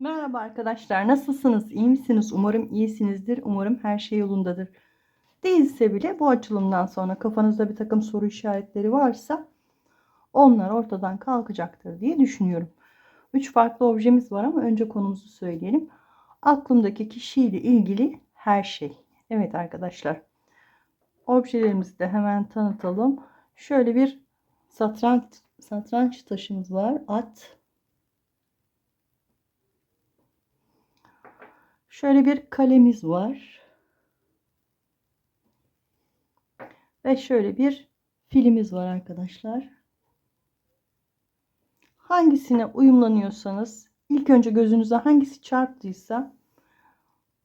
Merhaba arkadaşlar, nasılsınız? İyi misiniz? Umarım iyisinizdir. Umarım her şey yolundadır. Değilse bile bu açılımdan sonra kafanızda bir takım soru işaretleri varsa onlar ortadan kalkacaktır diye düşünüyorum. Üç farklı objemiz var ama önce konumuzu söyleyelim. Aklımdaki kişiyle ilgili her şey. Evet arkadaşlar. Objelerimizi de hemen tanıtalım. Şöyle bir satranç, satranç taşımız var. At. Şöyle bir kalemiz var. Ve şöyle bir filimiz var arkadaşlar. Hangisine uyumlanıyorsanız ilk önce gözünüze hangisi çarptıysa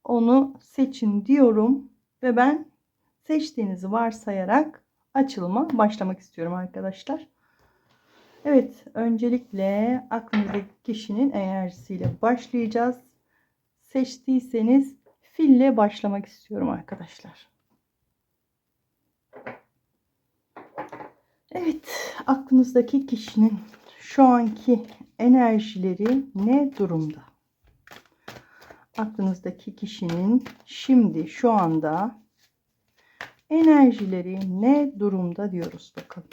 onu seçin diyorum ve ben seçtiğinizi varsayarak açılıma başlamak istiyorum arkadaşlar. Evet, öncelikle aklınızdaki kişinin enerjisiyle başlayacağız seçtiyseniz fille başlamak istiyorum arkadaşlar. Evet, aklınızdaki kişinin şu anki enerjileri ne durumda? Aklınızdaki kişinin şimdi şu anda enerjileri ne durumda diyoruz bakalım.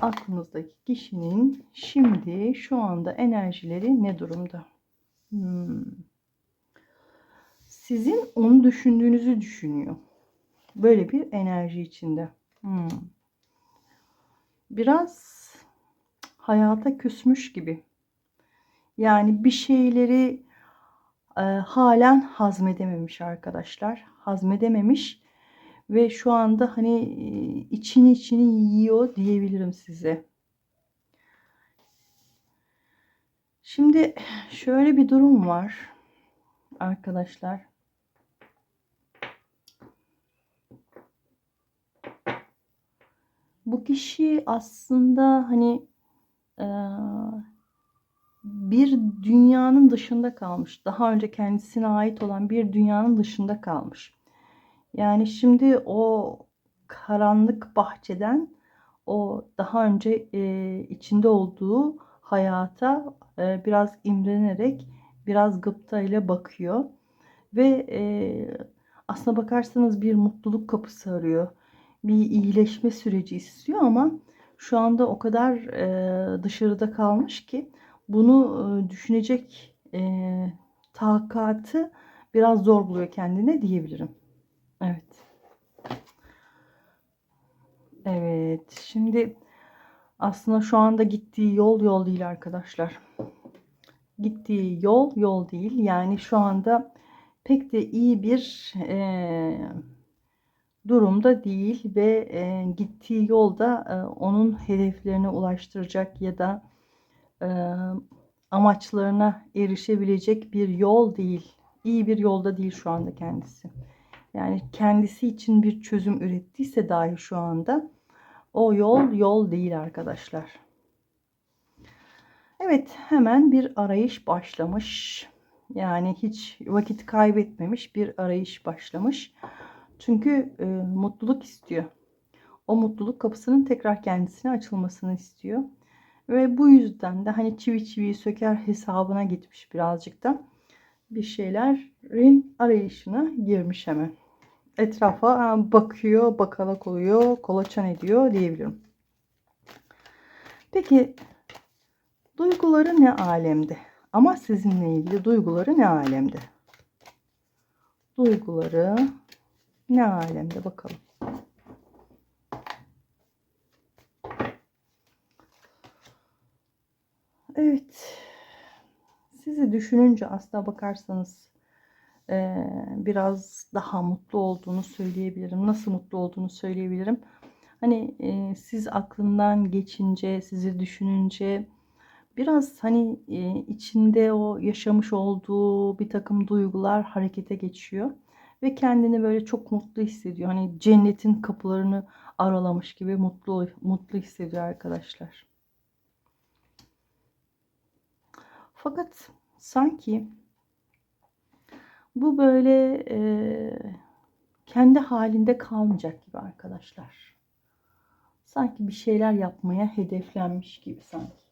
Aklınızdaki kişinin şimdi şu anda enerjileri ne durumda? Hmm. Sizin onu düşündüğünüzü düşünüyor. Böyle bir enerji içinde. Hmm. Biraz hayata küsmüş gibi. Yani bir şeyleri e, halen hazmedememiş arkadaşlar. Hazmedememiş ve şu anda hani e, içini içini yiyor diyebilirim size. Şimdi şöyle bir durum var arkadaşlar. Bu kişi aslında hani bir dünyanın dışında kalmış. Daha önce kendisine ait olan bir dünyanın dışında kalmış. Yani şimdi o karanlık bahçeden o daha önce içinde olduğu hayata e, biraz imrenerek biraz gıpta ile bakıyor. Ve e, aslına bakarsanız bir mutluluk kapısı arıyor. Bir iyileşme süreci istiyor ama şu anda o kadar e, dışarıda kalmış ki bunu e, düşünecek e, takatı biraz zor buluyor kendine diyebilirim. Evet. Evet. Şimdi aslında şu anda gittiği yol yol değil arkadaşlar. Gittiği yol yol değil. Yani şu anda pek de iyi bir e, durumda değil ve e, gittiği yolda e, onun hedeflerine ulaştıracak ya da e, amaçlarına erişebilecek bir yol değil. İyi bir yolda değil şu anda kendisi. Yani kendisi için bir çözüm ürettiyse dahi şu anda o yol yol değil arkadaşlar. Evet hemen bir arayış başlamış. Yani hiç vakit kaybetmemiş bir arayış başlamış. Çünkü e, mutluluk istiyor. O mutluluk kapısının tekrar kendisine açılmasını istiyor. Ve bu yüzden de hani çivi çiviyi söker hesabına gitmiş birazcık da bir şeylerin arayışına girmiş hemen etrafa bakıyor, bakalak oluyor, kolaçan ediyor diyebilirim. Peki duyguları ne alemde? Ama sizinle ilgili duyguları ne alemde? Duyguları ne alemde bakalım. Evet. Sizi düşününce aslına bakarsanız biraz daha mutlu olduğunu söyleyebilirim. Nasıl mutlu olduğunu söyleyebilirim. Hani siz aklından geçince, sizi düşününce biraz hani içinde o yaşamış olduğu bir takım duygular harekete geçiyor ve kendini böyle çok mutlu hissediyor. Hani cennetin kapılarını aralamış gibi mutlu mutlu hissediyor arkadaşlar. Fakat sanki bu böyle e, kendi halinde kalmayacak gibi arkadaşlar. Sanki bir şeyler yapmaya hedeflenmiş gibi sanki.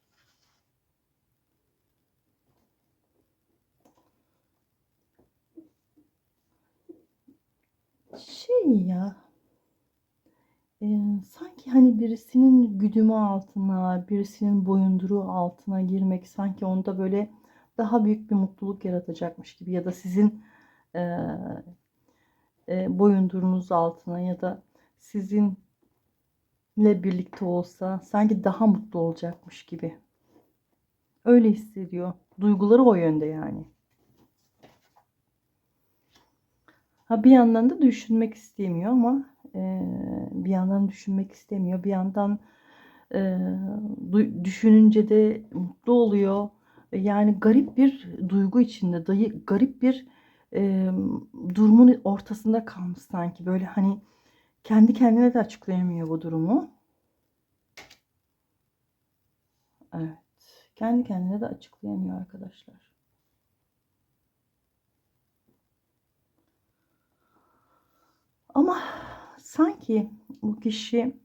Şey ya e, sanki hani birisinin güdümü altına, birisinin boyunduruğu altına girmek sanki onda böyle daha büyük bir mutluluk yaratacakmış gibi ya da sizin e, e, boyundurunuz altına ya da sizinle birlikte olsa sanki daha mutlu olacakmış gibi. Öyle hissediyor. Duyguları o yönde yani. Ha bir yandan da düşünmek istemiyor ama e, bir yandan düşünmek istemiyor. Bir yandan e, düşününce de mutlu oluyor. Yani garip bir duygu içinde, garip bir e, durumun ortasında kalmış sanki. Böyle hani kendi kendine de açıklayamıyor bu durumu. Evet. Kendi kendine de açıklayamıyor arkadaşlar. Ama sanki bu kişi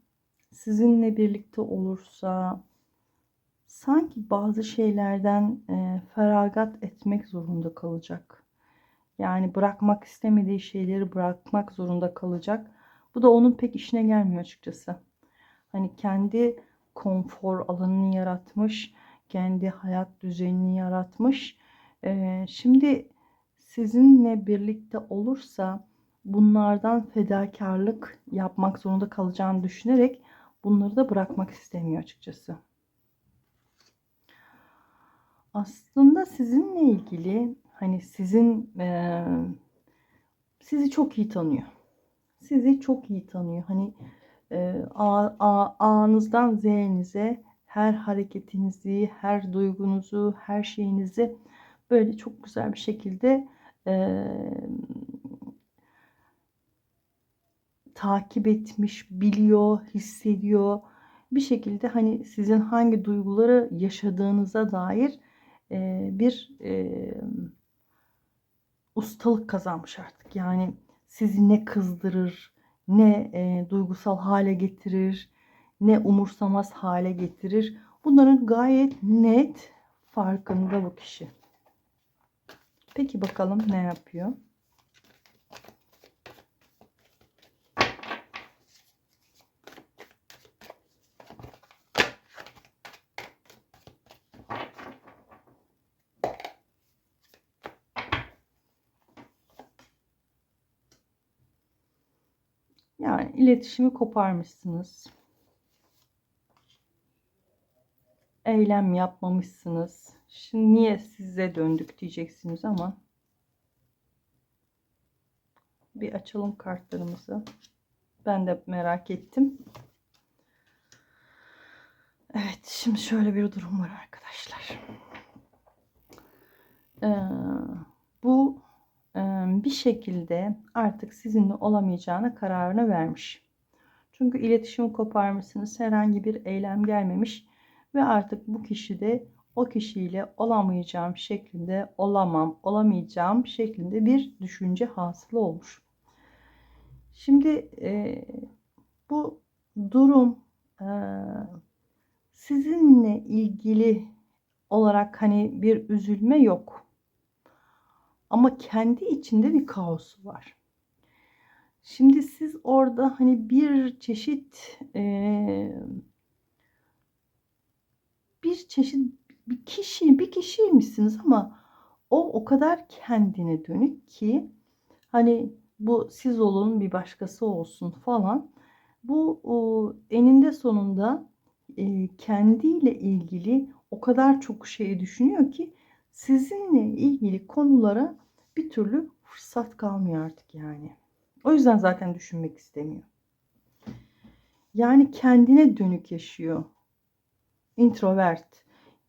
sizinle birlikte olursa sanki bazı şeylerden e, feragat etmek zorunda kalacak. Yani bırakmak istemediği şeyleri bırakmak zorunda kalacak. Bu da onun pek işine gelmiyor açıkçası. Hani kendi konfor alanını yaratmış, kendi hayat düzenini yaratmış. E, şimdi sizinle birlikte olursa bunlardan fedakarlık yapmak zorunda kalacağını düşünerek bunları da bırakmak istemiyor açıkçası. Aslında sizinle ilgili hani sizin e, sizi çok iyi tanıyor. Sizi çok iyi tanıyor. Hani e, a, a, A'nızdan Z'nize her hareketinizi, her duygunuzu, her şeyinizi böyle çok güzel bir şekilde e, takip etmiş, biliyor, hissediyor. Bir şekilde hani sizin hangi duyguları yaşadığınıza dair e, bir e, ustalık kazanmış artık. Yani sizi ne kızdırır, ne e, duygusal hale getirir, ne umursamaz hale getirir. Bunların gayet net farkında bu kişi. Peki bakalım ne yapıyor? Yani iletişimi koparmışsınız. Eylem yapmamışsınız. Şimdi niye size döndük diyeceksiniz ama bir açalım kartlarımızı. Ben de merak ettim. Evet, şimdi şöyle bir durum var arkadaşlar. Ee, bu bir şekilde artık sizinle olamayacağına kararını vermiş. Çünkü iletişimi koparmışsınız, herhangi bir eylem gelmemiş ve artık bu kişi de o kişiyle olamayacağım şeklinde, olamam, olamayacağım şeklinde bir düşünce hasıl olmuş. Şimdi e, bu durum e, sizinle ilgili olarak hani bir üzülme yok. Ama kendi içinde bir kaosu var. Şimdi siz orada hani bir çeşit e, bir çeşit bir kişi bir kişiymişsiniz ama o o kadar kendine dönük ki hani bu siz olun bir başkası olsun falan. Bu o, eninde sonunda e, kendiyle ilgili o kadar çok şey düşünüyor ki sizinle ilgili konulara bir türlü fırsat kalmıyor artık yani. O yüzden zaten düşünmek istemiyor. Yani kendine dönük yaşıyor. Introvert.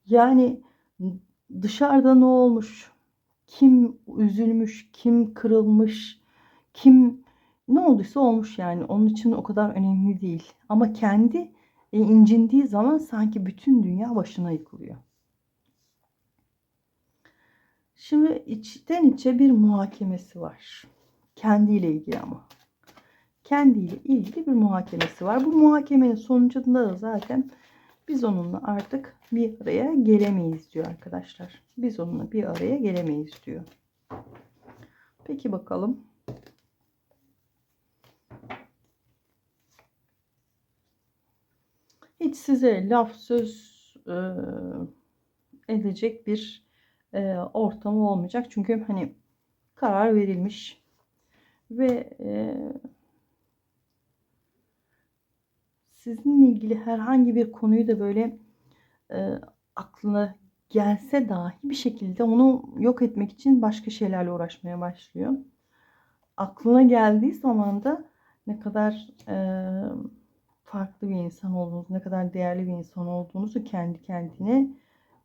Yani dışarıda ne olmuş? Kim üzülmüş? Kim kırılmış? Kim ne olduysa olmuş yani. Onun için o kadar önemli değil. Ama kendi e, incindiği zaman sanki bütün dünya başına yıkılıyor. Şimdi içten içe bir muhakemesi var. Kendiyle ilgili ama. Kendiyle ilgili bir muhakemesi var. Bu muhakemenin sonucunda da zaten biz onunla artık bir araya gelemeyiz diyor arkadaşlar. Biz onunla bir araya gelemeyiz diyor. Peki bakalım. Hiç size laf söz e, edecek bir e, ortamı olmayacak. Çünkü hani karar verilmiş ve e, sizinle ilgili herhangi bir konuyu da böyle e, aklına gelse dahi bir şekilde onu yok etmek için başka şeylerle uğraşmaya başlıyor. Aklına geldiği zaman da ne kadar e, farklı bir insan olduğunuzu, ne kadar değerli bir insan olduğunuzu kendi kendine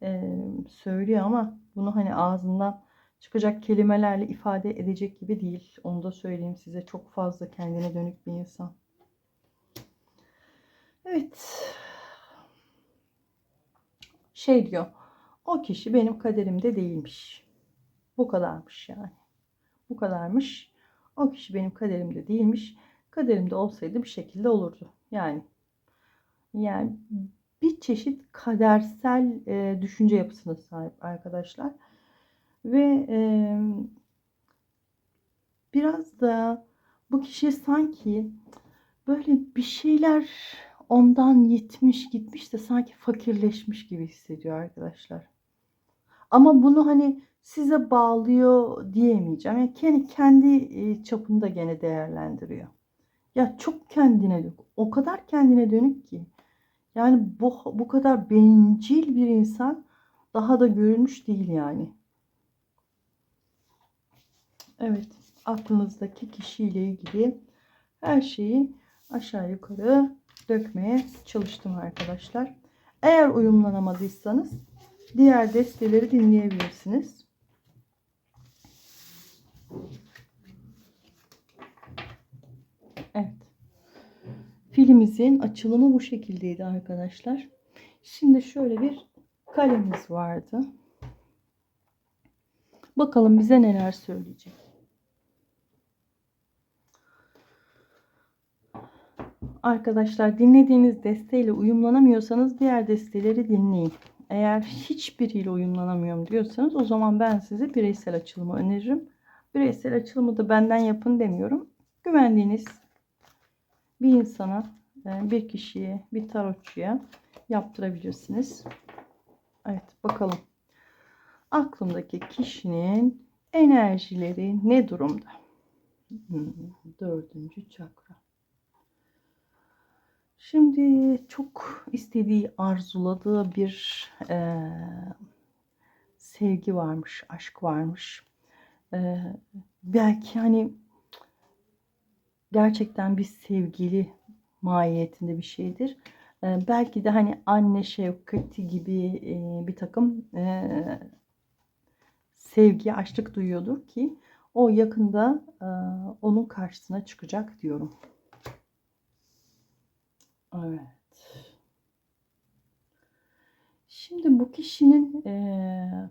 e, söylüyor ama bunu hani ağzından çıkacak kelimelerle ifade edecek gibi değil. Onu da söyleyeyim size. Çok fazla kendine dönük bir insan. Evet. Şey diyor. O kişi benim kaderimde değilmiş. Bu kadarmış yani. Bu kadarmış. O kişi benim kaderimde değilmiş. Kaderimde olsaydı bir şekilde olurdu. Yani yani bir çeşit kadersel e, düşünce yapısına sahip arkadaşlar. Ve e, biraz da bu kişi sanki böyle bir şeyler ondan yetmiş gitmiş de sanki fakirleşmiş gibi hissediyor arkadaşlar. Ama bunu hani size bağlıyor diyemeyeceğim. Yani kendi, kendi çapında gene değerlendiriyor. Ya çok kendine dönük. O kadar kendine dönük ki. Yani bu, bu kadar bencil bir insan daha da görülmüş değil yani. Evet. Aklınızdaki kişiyle ilgili her şeyi aşağı yukarı dökmeye çalıştım arkadaşlar. Eğer uyumlanamadıysanız diğer desteleri dinleyebilirsiniz. Evet. Filimizin açılımı bu şekildeydi arkadaşlar. Şimdi şöyle bir kalemiz vardı. Bakalım bize neler söyleyecek. Arkadaşlar dinlediğiniz desteğiyle uyumlanamıyorsanız diğer desteleri dinleyin. Eğer hiçbiriyle uyumlanamıyorum diyorsanız o zaman ben size bireysel açılımı öneririm. Bireysel açılımı da benden yapın demiyorum. Güvendiğiniz bir insana, e, bir kişiye, bir tarotçuya yaptırabilirsiniz. Evet bakalım. Aklımdaki kişinin enerjileri ne durumda? Hmm, dördüncü çakra. Şimdi çok istediği, arzuladığı bir e, sevgi varmış, aşk varmış. E, belki hani gerçekten bir sevgili mahiyetinde bir şeydir. E, belki de hani anne şefkati gibi e, bir takım e, sevgi, açlık duyuyordur ki o yakında e, onun karşısına çıkacak diyorum. Evet. Şimdi bu kişinin e,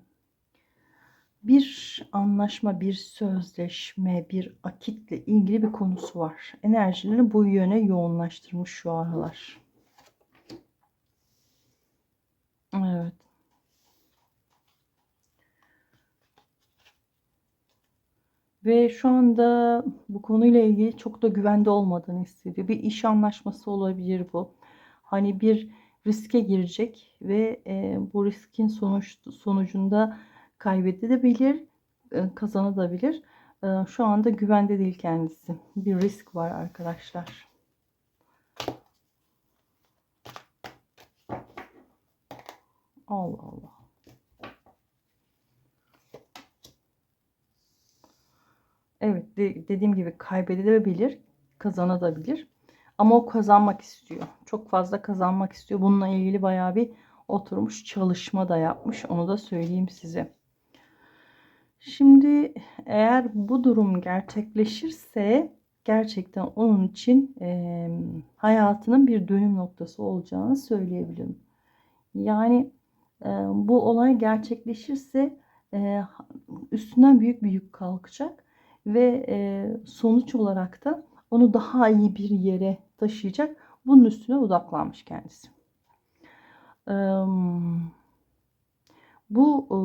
bir anlaşma, bir sözleşme, bir akitle ilgili bir konusu var. Enerjilerini bu yöne yoğunlaştırmış şu aralar. Evet. Ve şu anda bu konuyla ilgili çok da güvende olmadığını hissediyor. Bir iş anlaşması olabilir bu. Hani bir riske girecek ve e, bu riskin sonuç, sonucunda kaybedebilir, e, kazanabilir. E, şu anda güvende değil kendisi. Bir risk var arkadaşlar. Allah Allah. Evet de, dediğim gibi kaybedebilir, kazanabilir. Ama o kazanmak istiyor. Çok fazla kazanmak istiyor. Bununla ilgili bayağı bir oturmuş çalışma da yapmış. Onu da söyleyeyim size. Şimdi eğer bu durum gerçekleşirse gerçekten onun için e, hayatının bir dönüm noktası olacağını söyleyebilirim. Yani e, bu olay gerçekleşirse e, üstünden büyük bir yük kalkacak ve e, sonuç olarak da onu daha iyi bir yere taşıyacak. Bunun üstüne odaklanmış kendisi. E, bu e,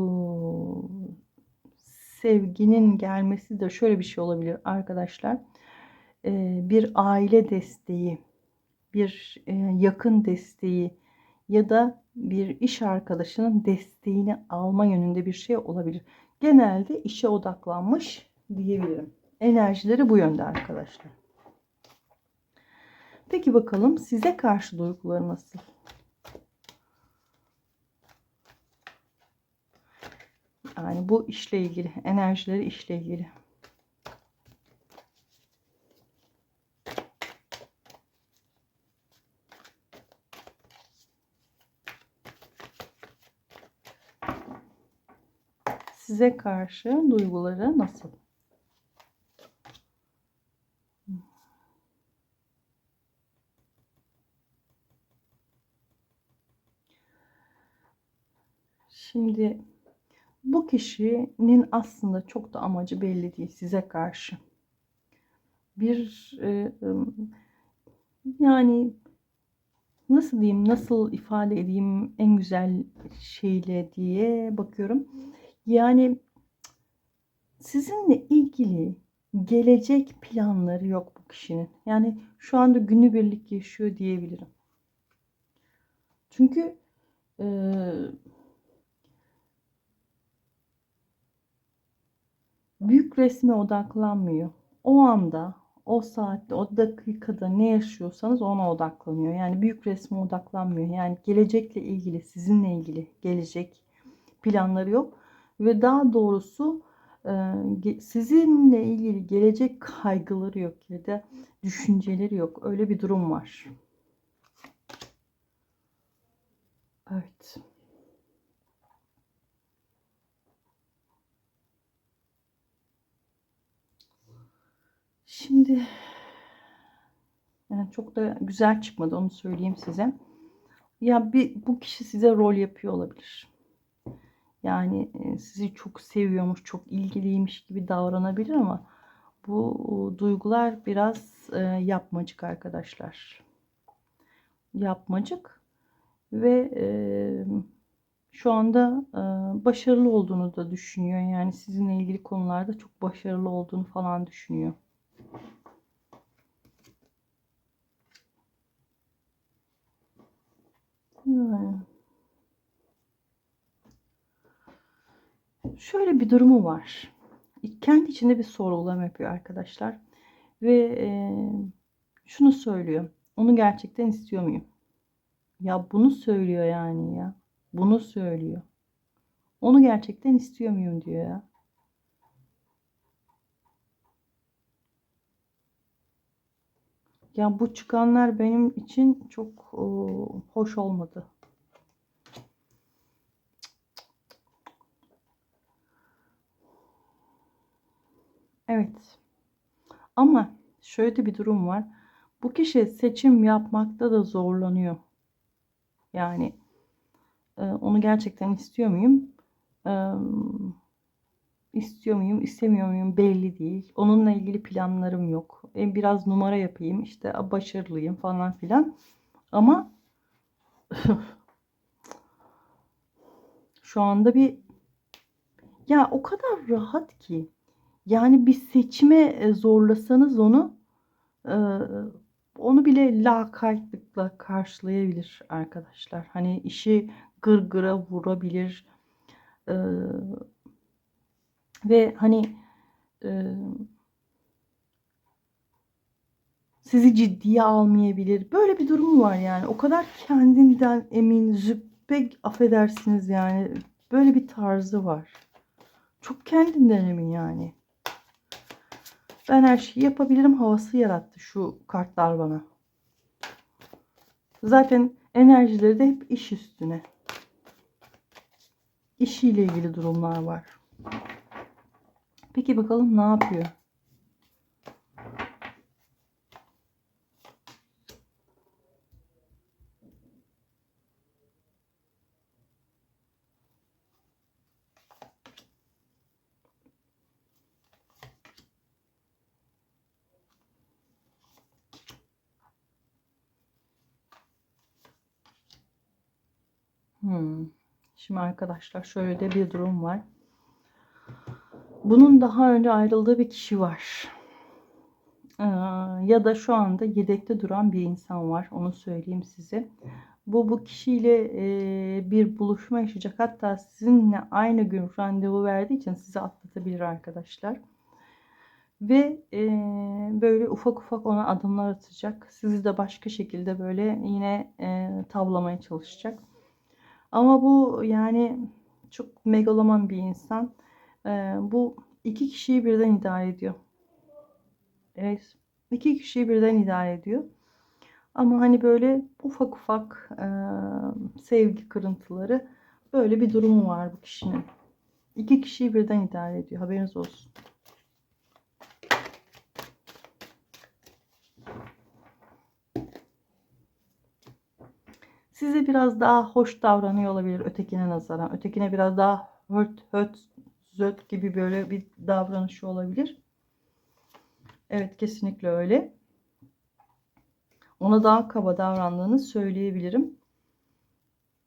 sevginin gelmesi de şöyle bir şey olabilir arkadaşlar. E, bir aile desteği bir e, yakın desteği ya da bir iş arkadaşının desteğini alma yönünde bir şey olabilir. Genelde işe odaklanmış diyebilirim. Enerjileri bu yönde arkadaşlar. Peki bakalım size karşı duyguları nasıl? Yani bu işle ilgili, enerjileri işle ilgili. Size karşı duyguları nasıl? Şimdi bu kişinin aslında çok da amacı belli değil size karşı. Bir e, yani nasıl diyeyim, nasıl ifade edeyim en güzel şeyle diye bakıyorum. Yani sizinle ilgili gelecek planları yok bu kişinin. Yani şu anda günübirlik yaşıyor diyebilirim. Çünkü e, büyük resme odaklanmıyor. O anda, o saatte, o dakikada ne yaşıyorsanız ona odaklanıyor. Yani büyük resme odaklanmıyor. Yani gelecekle ilgili, sizinle ilgili gelecek planları yok. Ve daha doğrusu sizinle ilgili gelecek kaygıları yok ya da düşünceleri yok. Öyle bir durum var. Evet. Şimdi yani çok da güzel çıkmadı onu söyleyeyim size. Ya bir bu kişi size rol yapıyor olabilir. Yani sizi çok seviyormuş, çok ilgiliymiş gibi davranabilir ama bu duygular biraz yapmacık arkadaşlar. Yapmacık ve şu anda başarılı olduğunu da düşünüyor. Yani sizinle ilgili konularda çok başarılı olduğunu falan düşünüyor. Şöyle bir durumu var. Kendi içinde bir sorgulama yapıyor arkadaşlar. Ve e, şunu söylüyor. Onu gerçekten istiyor muyum? Ya bunu söylüyor yani ya. Bunu söylüyor. Onu gerçekten istiyor muyum diyor ya. Ya bu çıkanlar benim için çok o, hoş olmadı. Evet. Ama şöyle bir durum var. Bu kişi seçim yapmakta da zorlanıyor. Yani e, onu gerçekten istiyor muyum? E, istiyor muyum, istemiyor muyum belli değil. Onunla ilgili planlarım yok. E, biraz numara yapayım, işte başarılıyım falan filan. Ama şu anda bir ya o kadar rahat ki yani bir seçime e, zorlasanız onu e, onu bile lakaytlıkla karşılayabilir arkadaşlar. Hani işi gırgıra vurabilir. E, ve hani sizi ciddiye almayabilir. Böyle bir durumu var yani. O kadar kendinden emin, züppe affedersiniz yani. Böyle bir tarzı var. Çok kendinden emin yani. Ben her şeyi yapabilirim havası yarattı şu kartlar bana. Zaten enerjileri de hep iş üstüne. İşiyle ilgili durumlar var. Peki bakalım ne yapıyor? Hmm. Şimdi arkadaşlar şöyle de bir durum var. Bunun daha önce ayrıldığı bir kişi var. Ee, ya da şu anda yedekte duran bir insan var. Onu söyleyeyim size. Bu bu kişiyle e, bir buluşma yaşayacak. Hatta sizinle aynı gün randevu verdiği için sizi atlatabilir arkadaşlar. Ve e, böyle ufak ufak ona adımlar atacak. Sizi de başka şekilde böyle yine e, tavlamaya çalışacak. Ama bu yani çok megaloman bir insan. E, bu iki kişiyi birden idare ediyor. Evet. iki kişiyi birden idare ediyor. Ama hani böyle ufak ufak e, sevgi kırıntıları böyle bir durumu var bu kişinin. İki kişiyi birden idare ediyor. Haberiniz olsun. Size biraz daha hoş davranıyor olabilir ötekine nazaran. Ötekine biraz daha höt höt zöt gibi böyle bir davranışı olabilir. Evet kesinlikle öyle. Ona daha kaba davrandığını söyleyebilirim.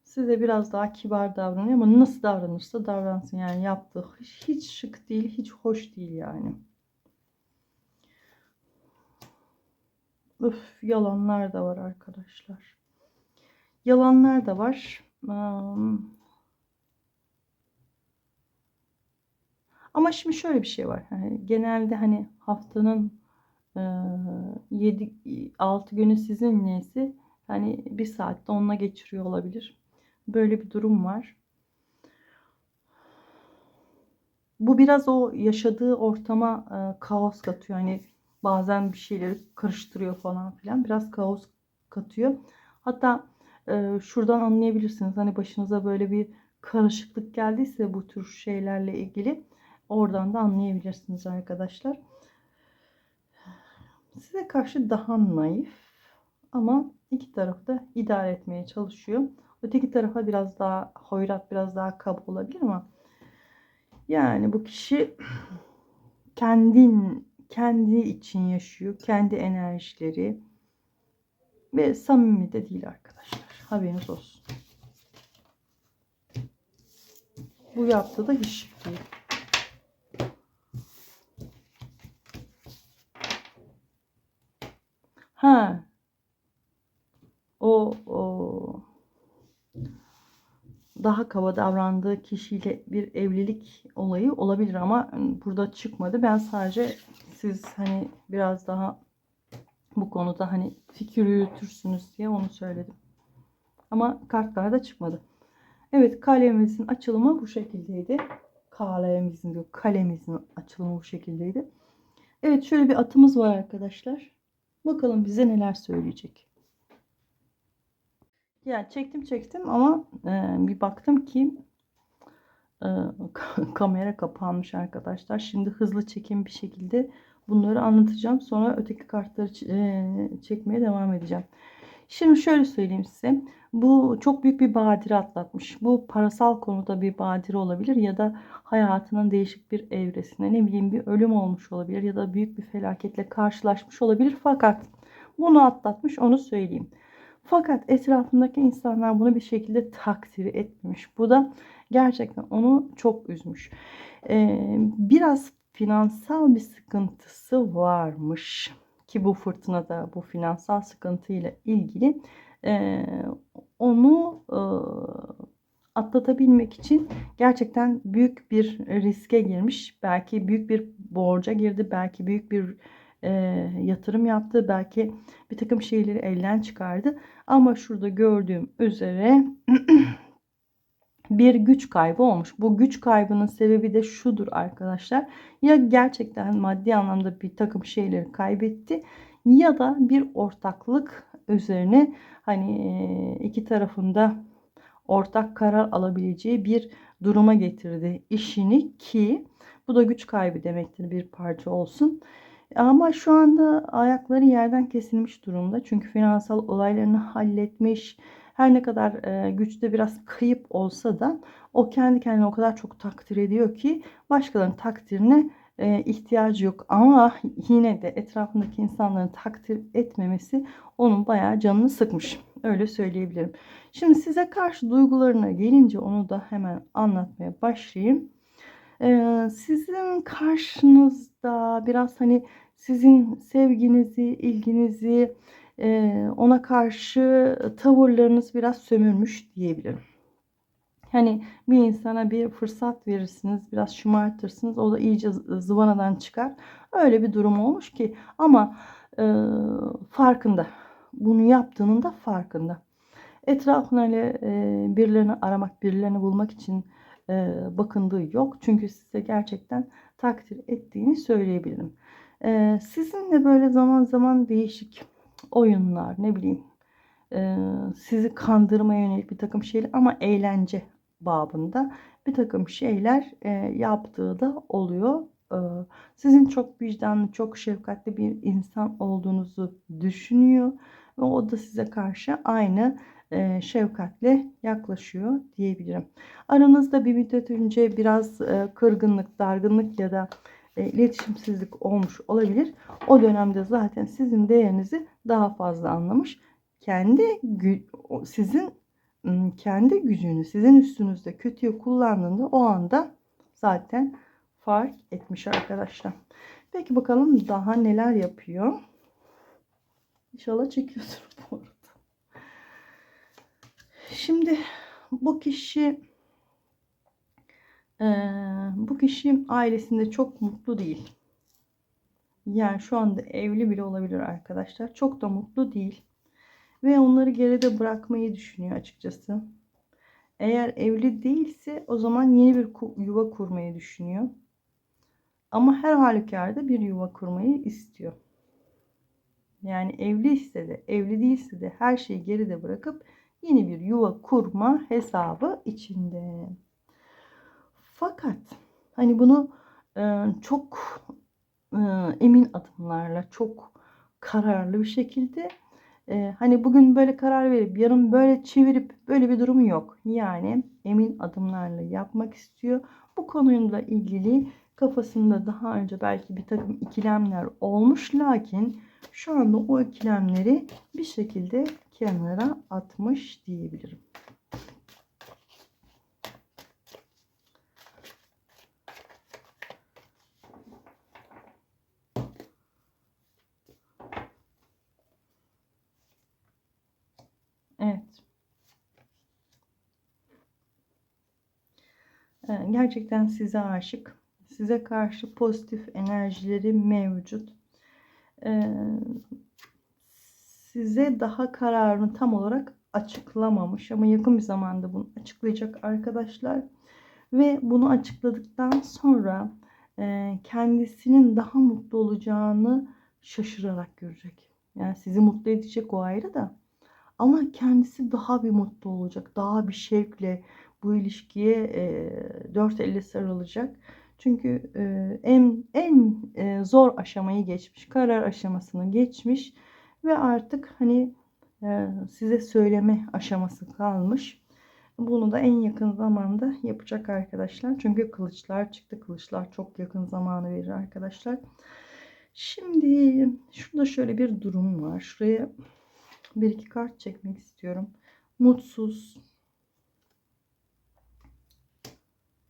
Size biraz daha kibar davranıyor ama nasıl davranırsa davransın yani yaptığı hiç şık değil, hiç hoş değil yani. Öf, yalanlar da var arkadaşlar. Yalanlar da var. Ama şimdi şöyle bir şey var. Yani genelde hani haftanın 7 6 günü sizin neyse hani bir saatte onunla geçiriyor olabilir. Böyle bir durum var. Bu biraz o yaşadığı ortama e, kaos katıyor. Hani bazen bir şeyleri karıştırıyor falan filan. Biraz kaos katıyor. Hatta şuradan anlayabilirsiniz. Hani başınıza böyle bir karışıklık geldiyse bu tür şeylerle ilgili oradan da anlayabilirsiniz arkadaşlar. Size karşı daha naif ama iki tarafı da idare etmeye çalışıyor. Öteki tarafa biraz daha hoyrat, biraz daha kaba olabilir ama yani bu kişi kendin kendi için yaşıyor. Kendi enerjileri ve samimi de değil arkadaşlar. Haberiniz olsun. Bu yaptığı da hiç şık değil. Ha. O, o daha kaba davrandığı kişiyle bir evlilik olayı olabilir ama burada çıkmadı. Ben sadece siz hani biraz daha bu konuda hani fikir yürütürsünüz diye onu söyledim. Ama kartlarda çıkmadı. Evet kalemimizin açılımı bu şekildeydi. Kalemimizin diyor kalemimizin açılımı bu şekildeydi. Evet şöyle bir atımız var arkadaşlar. Bakalım bize neler söyleyecek. Yani çektim çektim ama e, bir baktım ki e, kamera kapanmış arkadaşlar. Şimdi hızlı çekim bir şekilde bunları anlatacağım. Sonra öteki kartları e, çekmeye devam edeceğim. Şimdi şöyle söyleyeyim size. Bu çok büyük bir badire atlatmış. Bu parasal konuda bir badire olabilir ya da hayatının değişik bir evresinde ne bileyim bir ölüm olmuş olabilir ya da büyük bir felaketle karşılaşmış olabilir. Fakat bunu atlatmış onu söyleyeyim. Fakat etrafındaki insanlar bunu bir şekilde takdir etmemiş. Bu da gerçekten onu çok üzmüş. Ee, biraz finansal bir sıkıntısı varmış ki bu fırtınada bu finansal sıkıntıyla ilgili e, onu e, atlatabilmek için gerçekten büyük bir riske girmiş. Belki büyük bir borca girdi. Belki büyük bir e, yatırım yaptı. Belki bir takım şeyleri elden çıkardı. Ama şurada gördüğüm üzere bir güç kaybı olmuş. Bu güç kaybının sebebi de şudur arkadaşlar. Ya gerçekten maddi anlamda bir takım şeyleri kaybetti ya da bir ortaklık üzerine hani iki tarafında ortak karar alabileceği bir duruma getirdi işini ki bu da güç kaybı demektir bir parça olsun. Ama şu anda ayakları yerden kesilmiş durumda. Çünkü finansal olaylarını halletmiş. Her ne kadar e, güçte biraz kayıp olsa da o kendi kendine o kadar çok takdir ediyor ki başkalarının takdirine e, ihtiyacı yok. Ama yine de etrafındaki insanların takdir etmemesi onun bayağı canını sıkmış. Öyle söyleyebilirim. Şimdi size karşı duygularına gelince onu da hemen anlatmaya başlayayım. Ee, sizin karşınızda biraz hani sizin sevginizi, ilginizi, ona karşı tavırlarınız biraz sömürmüş diyebilirim. Hani bir insana bir fırsat verirsiniz, biraz şımartırsınız, o da iyice zı- zıvanadan çıkar. Öyle bir durum olmuş ki ama e, farkında. Bunu yaptığının da farkında. Etrafına öyle e, birilerini aramak, birilerini bulmak için e, bakındığı yok. Çünkü size gerçekten takdir ettiğini söyleyebilirim. E, sizinle böyle zaman zaman değişik oyunlar, ne bileyim, e, sizi kandırmaya yönelik bir takım şeyler ama eğlence babında bir takım şeyler e, yaptığı da oluyor. E, sizin çok vicdanlı, çok şefkatli bir insan olduğunuzu düşünüyor ve o da size karşı aynı şefkatle yaklaşıyor diyebilirim. Aranızda bir müddet önce biraz kırgınlık, dargınlık ya da e, iletişimsizlik olmuş olabilir. O dönemde zaten sizin değerinizi daha fazla anlamış. Kendi sizin kendi gücünü sizin üstünüzde kötüye kullandığında o anda zaten fark etmiş arkadaşlar. Peki bakalım daha neler yapıyor. İnşallah çekiyordur bu arada. Şimdi bu kişi bu kişi ailesinde çok mutlu değil. Yani şu anda evli bile olabilir arkadaşlar. Çok da mutlu değil. Ve onları geride bırakmayı düşünüyor açıkçası. Eğer evli değilse o zaman yeni bir yuva kurmayı düşünüyor. Ama her halükarda bir yuva kurmayı istiyor. Yani evli ise de evli değilse de her şeyi geride bırakıp yeni bir yuva kurma hesabı içinde. Fakat hani bunu e, çok e, emin adımlarla, çok kararlı bir şekilde e, hani bugün böyle karar verip yarın böyle çevirip böyle bir durumu yok. Yani emin adımlarla yapmak istiyor. Bu konuyla ilgili kafasında daha önce belki bir takım ikilemler olmuş lakin şu anda o ikilemleri bir şekilde kenara atmış diyebilirim. Evet. Ee, Gerçekten size aşık. Size karşı pozitif enerjileri mevcut. Ee, Size daha kararını tam olarak açıklamamış ama yakın bir zamanda bunu açıklayacak arkadaşlar. Ve bunu açıkladıktan sonra e, kendisinin daha mutlu olacağını şaşırarak görecek. Yani sizi mutlu edecek o ayrı da. Ama kendisi daha bir mutlu olacak. Daha bir şevkle bu ilişkiye e, dört elle sarılacak. Çünkü e, en en e, zor aşamayı geçmiş. Karar aşamasını geçmiş ve artık hani e, size söyleme aşaması kalmış. Bunu da en yakın zamanda yapacak arkadaşlar. Çünkü kılıçlar çıktı. Kılıçlar çok yakın zamanı verir arkadaşlar. Şimdi şurada şöyle bir durum var. Şuraya bir iki kart çekmek istiyorum. Mutsuz.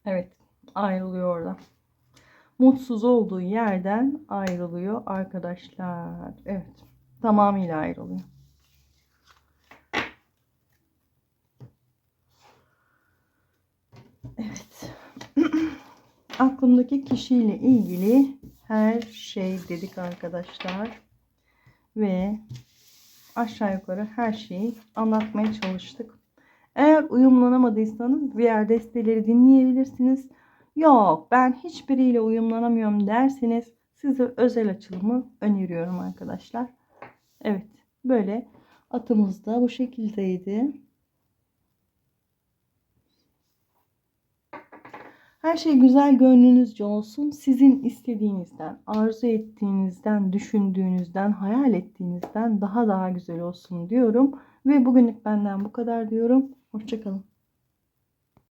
Evet ayrılıyor orada. Mutsuz olduğu yerden ayrılıyor arkadaşlar. Evet tamamıyla ayrılıyor. Evet. Aklımdaki kişiyle ilgili her şey dedik arkadaşlar. Ve aşağı yukarı her şeyi anlatmaya çalıştık. Eğer uyumlanamadıysanız diğer desteleri dinleyebilirsiniz. Yok ben hiçbiriyle uyumlanamıyorum derseniz size özel açılımı öneriyorum arkadaşlar. Evet böyle atımız da bu şekildeydi. Her şey güzel gönlünüzce olsun. Sizin istediğinizden, arzu ettiğinizden, düşündüğünüzden, hayal ettiğinizden daha daha güzel olsun diyorum. Ve bugünlük benden bu kadar diyorum. Hoşçakalın.